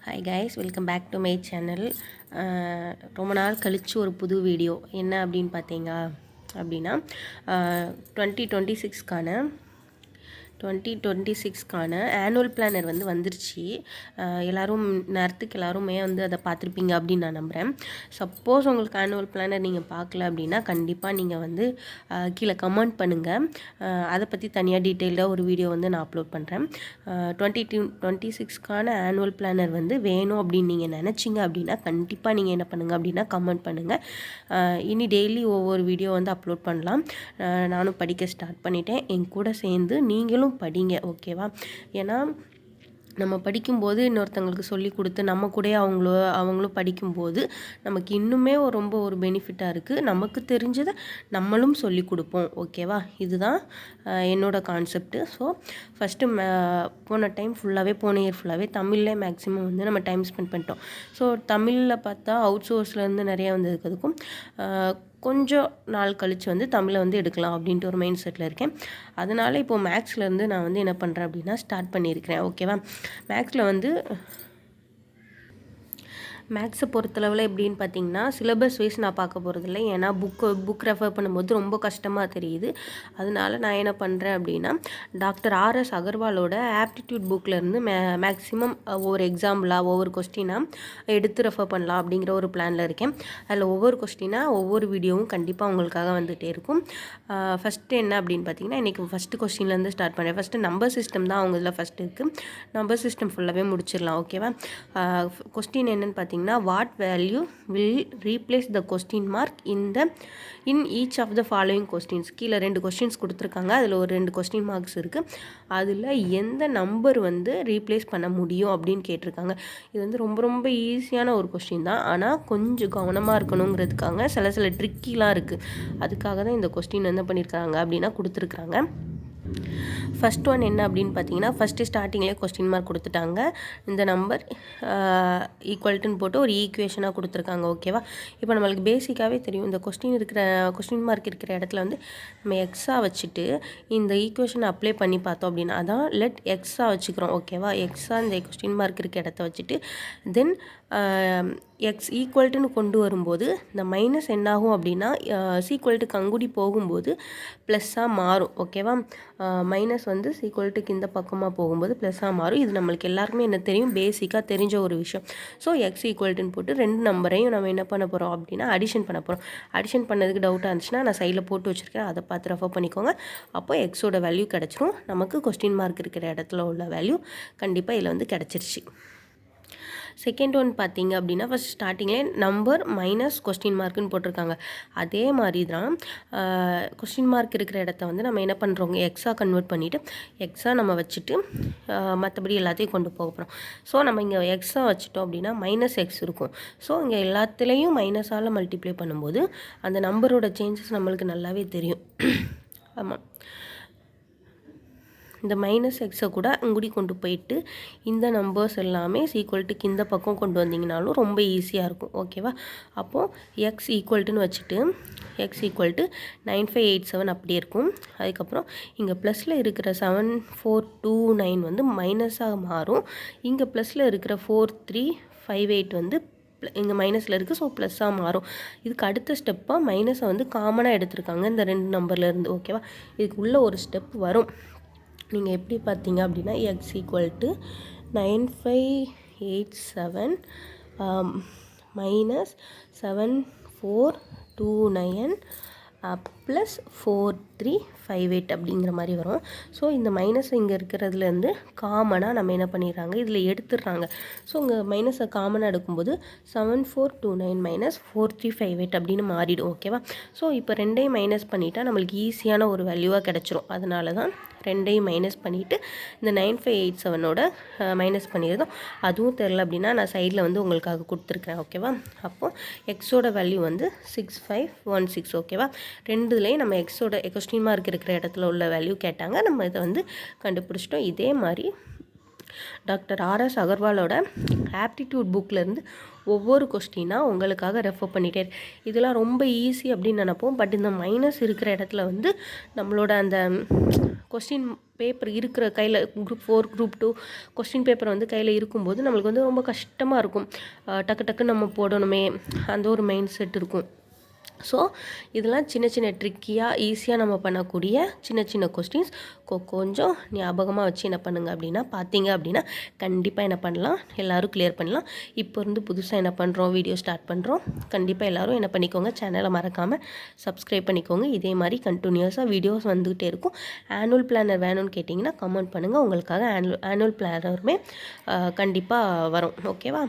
Hi guys welcome back to my channel ரொம்ப நாள் கழித்து ஒரு புது வீடியோ என்ன அப்படின்னு பார்த்தீங்க அப்படின்னா டுவெண்ட்டி டுவெண்ட்டி சிக்ஸ்க்கான டுவெண்ட்டி டுவெண்ட்டி சிக்ஸ்க்கான ஆனுவல் பிளானர் வந்து வந்துருச்சு. எல்லோரும் நேரத்துக்கு எல்லாருமே வந்து அதை பார்த்துருப்பீங்க அப்படின்னு நான் நம்புகிறேன் சப்போஸ் உங்களுக்கு ஆனுவல் பிளானர் நீங்கள் பார்க்கல அப்படின்னா கண்டிப்பாக நீங்கள் வந்து கீழே கமெண்ட் பண்ணுங்கள் அதை பற்றி தனியாக டீட்டெயில்டாக ஒரு வீடியோ வந்து நான் அப்லோட் பண்ணுறேன் டுவெண்ட்டி டூ டுவெண்ட்டி சிக்ஸ்க்கான ஆனுவல் பிளானர் வந்து வேணும் அப்படின்னு நீங்கள் நினச்சிங்க அப்படின்னா கண்டிப்பாக நீங்கள் என்ன பண்ணுங்கள் அப்படின்னா கமெண்ட் பண்ணுங்கள் இனி டெய்லி ஒவ்வொரு வீடியோ வந்து அப்லோட் பண்ணலாம். நானும் படிக்க ஸ்டார்ட் பண்ணிட்டேன். என் கூட சேர்ந்து நீங்களும் படிங்க ஓகேவா? ஏன்னா நம்ம படிக்கும்போது இன்னொருத்தங்களுக்கு சொல்லி கொடுத்து நம்ம கூடயே அவங்களோ அவங்களும் படிக்கும்போது நமக்கு இன்னுமே ஒரு ரொம்ப ஒரு பெனிஃபிட்டாக இருக்குது நமக்கு தெரிஞ்சதை நம்மளும் சொல்லி கொடுப்போம் ஓகேவா? இதுதான் என்னோடய கான்செப்ட்டு ஸோ ஃபஸ்ட்டு போன டைம் ஃபுல்லாகவே போன இயர் ஃபுல்லாகவே தமிழ்லே மேக்ஸிமம் வந்து நம்ம டைம் ஸ்பெண்ட் பண்ணிட்டோம். ஸோ தமிழில் பார்த்தா அவுட் சோர்ஸ்லேருந்து நிறைய வந்ததுக்கு அதுக்கும் கொஞ்சம் நாள் கழித்து வந்து தமிழை வந்து எடுக்கலாம் அப்படின்ட்டு ஒரு மைண்ட் செட்டில் இருக்கேன். அதனால் இப்போது மேக்ஸ்லேருந்து நான் வந்து என்ன பண்ணுறேன் அப்படின்னா ஸ்டார்ட் பண்ணியிருக்கிறேன். ஓகேவா மேக்ஸில் வந்து மேக்ஸை பொறுத்தளவில் எப்படின்னு பார்த்தீங்கன்னா சிலபஸ் வைஸ் நான் பார்க்க போகிறதில்ல ஏன்னா புக்கு புக் ரெஃபர் பண்ணும்போது ரொம்ப கஷ்டமாக தெரியுது. அதனால நான் என்ன பண்ணுறேன் அப்படின்னா டாக்டர் ஆர்எஸ் அகர்வாலோட ஆப்டிடியூட் புக்லேருந்து மே மேக்ஸிமம் ஒவ்வொரு எக்ஸாம்பிளாக ஒவ்வொரு கொஸ்டினாக எடுத்து ரெஃபர் பண்ணலாம் அப்படிங்கிற ஒரு பிளானில் இருக்கேன். அதில் ஒவ்வொரு கொஸ்டினாக ஒவ்வொரு வீடியோவும் கண்டிப்பாக உங்களுக்காக வந்துகிட்டே இருக்கும். ஃபஸ்ட்டு என்ன அப்படின்னு பார்த்தீங்கன்னா இன்றைக்கி ஃபஸ்ட்டு கொஸ்டின்லேருந்து ஸ்டார்ட் பண்ணேன் ஃபஸ்ட்டு நம்பர் சிஸ்டம் தான் அவங்க இதில் ஃபஸ்ட்டு இருக்குது நம்பர் சிஸ்டம் ஃபுல்லாகவே முடிச்சிடலாம் ஓகேவா கொஸ்டின் என்னென்னு பார்த்தீங்கன்னா what value will replace the question mark in the in each of the following questions கீழே ரெண்டு கொஸ்டின்ஸ் கொடுத்துருக்காங்க. அதில் ஒரு ரெண்டு கொஸ்டின் மார்க்ஸ் இருக்குது அதில் எந்த நம்பர் வந்து ரீப்ளேஸ் பண்ண முடியும் அப்படின்னு கேட்டிருக்காங்க. இது வந்து ரொம்ப ரொம்ப ஈஸியான ஒரு கொஸ்டின் தான். ஆனால் கொஞ்சம் கவனமாக இருக்கணுங்கிறதுக்காக சில சில ட்ரிக்கிலாம் இருக்குது அதுக்காக தான் இந்த கொஸ்டின் என்ன பண்ணியிருக்காங்க அப்படின்னா கொடுத்துருக்குறாங்க ஃபஸ்ட் ஒன் என்ன அப்படின்னு பார்த்தீங்கன்னா ஃபஸ்ட்டு ஸ்டார்டிங்லேயே கொஸ்டின் மார்க் கொடுத்துட்டாங்க. இந்த நம்பர் ஈக்குவல்ட்டுன்னு போட்டு ஒரு ஈக்குவேஷனாக கொடுத்துருக்காங்க ஓகேவா இப்போ நம்மளுக்கு பேசிக்காகவே தெரியும். இந்த கொஸ்டின் இருக்கிற கொஸ்டின் மார்க் இருக்கிற இடத்துல வந்து நம்ம எக்ஸாக வச்சுட்டு இந்த ஈக்குவேஷனை அப்ளை பண்ணி பார்த்தோம் அப்படின்னா அதான் லெட் எக்ஸாக வச்சுக்கிறோம் ஓகேவா எக்ஸாக இந்த கொஸ்டின் மார்க் இருக்க இடத்த வச்சுட்டு தென் எக்ஸ் ஈக்குவல்ட்டுன்னு கொண்டு வரும்போது இந்த மைனஸ் என்னாகும் அப்படின்னா சீக்குவல்ட்டு கங்குடி போகும்போது ப்ளஸ்ஸாக மாறும் ஓகேவா மைனஸ் வந்து சீக்குவல்ட்டுக்கு இந்த பக்கமாக போகும்போது ப்ளஸ்ஸாக மாறும். இது நம்மளுக்கு எல்லாருக்குமே என்ன தெரியும்? பேசிக்காக தெரிஞ்ச ஒரு விஷயம். ஸோ எக்ஸ் ஈக்குவல்ட்டுன்னு போட்டு ரெண்டு நம்பரையும் நம்ம என்ன பண்ண போகிறோம் அப்படின்னா அடிஷன் பண்ண போகிறோம் அடிஷன் பண்ணதுக்கு டவுட்டாக இருந்துச்சுன்னா நான் சைடில் போட்டு வச்சுருக்கேன். அதை பார்த்து ரெஃபர் பண்ணிக்கோங்க. அப்போ எக்ஸோட வேல்யூ கிடச்சிரும். நமக்கு கொஸ்டின் மார்க் இருக்கிற இடத்துல உள்ள வேல்யூ கண்டிப்பாக இதில் வந்து கிடச்சிருச்சு. செகண்ட் ஒன் பார்த்தீங்க அப்படின்னா ஃபஸ்ட் ஸ்டார்டிங்லே நம்பர் மைனஸ் கொஸ்டின் மார்க்குன்னு போட்டிருக்காங்க. அதே மாதிரி தான் கொஸ்டின் மார்க் இருக்கிற இடத்த வந்து நம்ம என்ன பண்ணுறோங்க எக்ஸாக கன்வெர்ட் பண்ணிவிட்டு எக்ஸாக நம்ம வச்சுட்டு மற்றபடி எல்லாத்தையும் கொண்டு போக போகிறோம் ஸோ நம்ம இங்கே எக்ஸாக வச்சுட்டோம் அப்படின்னா மைனஸ் எக்ஸ் இருக்கும். ஸோ இங்கே எல்லாத்துலேயும் மைனஸால் மல்டிப்ளை பண்ணும்போது அந்த நம்பரோட சேஞ்சஸ் நம்மளுக்கு நல்லாவே தெரியும். ஆமாம் இந்த மைனஸ் எக்ஸை கூட அங்குடி கொண்டு போயிட்டு இந்த நம்பர்ஸ் எல்லாமே ஈக்குவல்ட்டுக்கு இந்த பக்கம் கொண்டு வந்தீங்கனாலும் ரொம்ப ஈஸியாக இருக்கும். ஓகேவா அப்போது எக்ஸ் ஈக்குவல்ட்டுன்னு வச்சுட்டு x equal to nine five eight seven அப்படியே இருக்கும். அதுக்கப்புறம் இங்கே ப்ளஸில் இருக்கிற செவன் ஃபோர் டூ நைன் வந்து மைனஸாக மாறும். இங்கே ப்ளஸில் இருக்கிற ஃபோர் த்ரீ ஃபைவ் எயிட் வந்து இங்கே மைனஸில் இருக்குது ஸோ ப்ளஸ்ஸாக மாறும். இதுக்கு அடுத்த ஸ்டெப்பாக மைனஸை வந்து காமனாக எடுத்திருக்காங்க இந்த ரெண்டு நம்பர்லேருந்து ஓகேவா இதுக்கு உள்ளே ஒரு ஸ்டெப் வரும். நீங்கள் எப்படி பார்த்தீங்க அப்படின்னா x equal to nine five eight seven minus seven four two nine plus four three five eight அப்படிங்கிற மாதிரி வரும். ஸோ இந்த மைனஸ் இங்கே இருக்கிறதுலேருந்து காமனாக நம்ம என்ன பண்ணிடுறாங்க? இதில் எடுத்துடுறாங்க. ஸோ இங்கே மைனஸை காமனாக எடுக்கும்போது seven four two nine minus four three five eight அப்படின்னு மாறிடும் ஓகேவா ஸோ இப்போ ரெண்டையும் மைனஸ் பண்ணிட்டா நம்மளுக்கு ஈஸியான ஒரு வேல்யூவாக கிடச்சிரும். அதனால தான் ரெண்டையும் மைனஸ் பண்ணிவிட்டு இந்த நைன் ஃபைவ் எயிட் செவனோட மைனஸ் பண்ணியிருந்தோம் அதுவும் தெரில அப்படின்னா நான் சைடில் வந்து உங்களுக்காக கொடுத்துருக்குறேன் ஓகேவா அப்போது எக்ஸோட வேல்யூ வந்து சிக்ஸ் ஃபைவ் ஒன் சிக்ஸ் ஓகேவா ரெண்டு ரெண்டுலேயும் நம்ம எக்ஸோட கொஸ்டின் மார்க் இருக்கிற இடத்துல உள்ள வேல்யூ கேட்டாங்க. நம்ம இதை வந்து கண்டுபிடிச்சிட்டோம். இதே மாதிரி டாக்டர் ஆர்எஸ் அகர்வாலோட ஆப்டிடியூட் புக்லேருந்து ஒவ்வொரு கொஸ்டினாக உங்களுக்காக ரெஃபர் பண்ணிட்டே இதெல்லாம் ரொம்ப ஈஸி அப்படின்னு நினப்போம். பட் இந்த மைனஸ் இருக்கிற இடத்துல வந்து நம்மளோட அந்த கொஸ்டின் பேப்பர் இருக்கிற கையில் group four group two question paper வந்து கையில் இருக்கும்போது நம்மளுக்கு வந்து ரொம்ப கஷ்டமாக இருக்கும். டக்கு டக்கு நம்ம போடணுமே. அந்த ஒரு மைண்ட் செட் இருக்கும். ஸோ இதெல்லாம் சின்ன சின்ன ட்ரிக்கியாக ஈஸியாக நம்ம பண்ணக்கூடிய சின்ன சின்ன கொஸ்டின்ஸ் கொஞ்சம் ஞாபகமாக வச்சு என்ன பண்ணுங்கள் அப்படின்னா பார்த்தீங்க அப்படின்னா கண்டிப்பாக என்ன பண்ணலாம் எல்லோரும் கிளியர் பண்ணலாம். இப்போ இருந்து புதுசாக என்ன பண்ணுறோம் வீடியோ ஸ்டார்ட் பண்ணுறோம் கண்டிப்பாக எல்லோரும் என்ன பண்ணிக்கோங்க சேனலை மறக்காமல் சப்ஸ்கிரைப் பண்ணிக்கோங்க. இதே மாதிரி கண்டினியூஸாக வீடியோஸ் வந்துகிட்டே இருக்கும். ஆனுவல் பிளானர் வேணும்னு கேட்டிங்கன்னா கமெண்ட் பண்ணுங்கள் உங்களுக்காக ஆனுவல் ஆனுவல் பிளானருமே கண்டிப்பாக வரும். ஓகேவா